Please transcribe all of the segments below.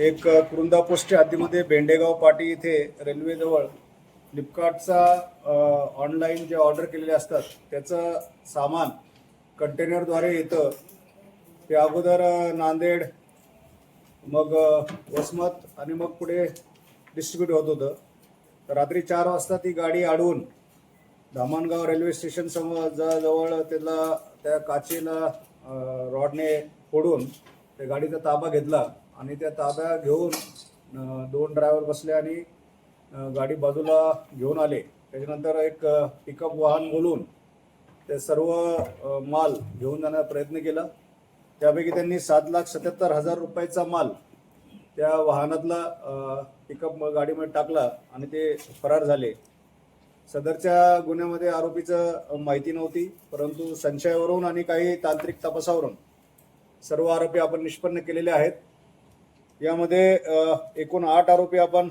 एक कुरुंदा पोस्टच्या हद्दीमध्ये बेंडेगाव पाटी इथे रेल्वेजवळ फ्लिपकार्टचा ऑनलाईन जे ऑर्डर केलेले असतात त्याचं सामान कंटेनरद्वारे येतं. ते अगोदर नांदेड मग वसमत आणि मग पुढे डिस्ट्रीब्यूट होत होतं. तर रात्री चार वाजता ती गाडी अडवून धामणगाव रेल्वे स्टेशन जवळ त्याला त्या काचेला रॉडने फोडून त्या गाडीचा ताबा घेतला. आणि त्या ताब्या घेऊन दोन ड्रायव्हर बसले आणि गाडी बाजूला घेऊन आले. त्याच्यानंतर एक पिकअप वाहन बोलून ते सर्व माल घेऊन जाण्याचा प्रयत्न केला. त्यापैकी त्यांनी सात लाख सत्याहत्तर हजार रुपयाचा माल त्या वाहनातला पिकअप गाडीमध्ये टाकला आणि ते फरार झाले. सदरच्या गुन्ह्यामध्ये आरोपीचं माहिती नव्हती परंतु संशयावरून आणि काही तांत्रिक तपासावरून सर्व आरोपी आपण निष्पन्न केलेले आहेत. यामध्ये एकूण आठ आरोपी आपण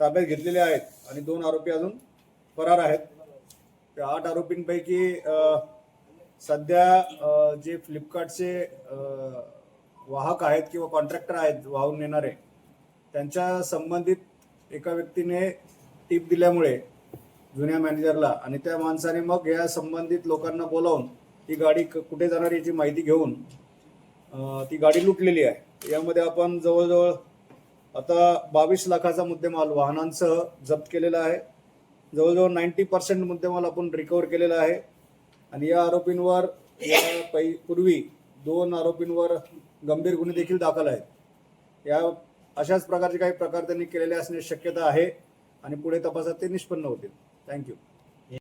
ताब्यात घेतलेले आहेत आणि दोन आरोपी अजून फरार आहेत. त्या आठ आरोपींपैकी सध्या जे फ्लिपकार्टचे वाहक आहेत किंवा कॉन्ट्रॅक्टर आहेत वाहून नेणारे त्यांच्या संबंधित एका व्यक्तीने टीप दिल्यामुळे जुन्या मॅनेजरला आणि त्या माणसाने मग या संबंधित लोकांना बोलावून ती गाडी क- कुठे जाणार याची माहिती घेऊन ती गाडी लुटलेली आहे. यामध्ये आपण जवळजवळ आता बावीस लाखाचा मुद्देमाल वाहनांसह जप्त केलेला आहे. जवळजवळ नाईन्टी पर्सेंट मुद्देमाल आपण रिकवर केलेला आहे. आणि या आरोपींवर या पै पूर्वी दोन आरोपींवर गंभीर गुन्हे देखील दाखल आहेत. या अशाच प्रकारचे काही प्रकार त्यांनी केलेले असण्याची शक्यता आहे. आणि पुढे तपासात ते निष्पन्न होतील. थँक्यू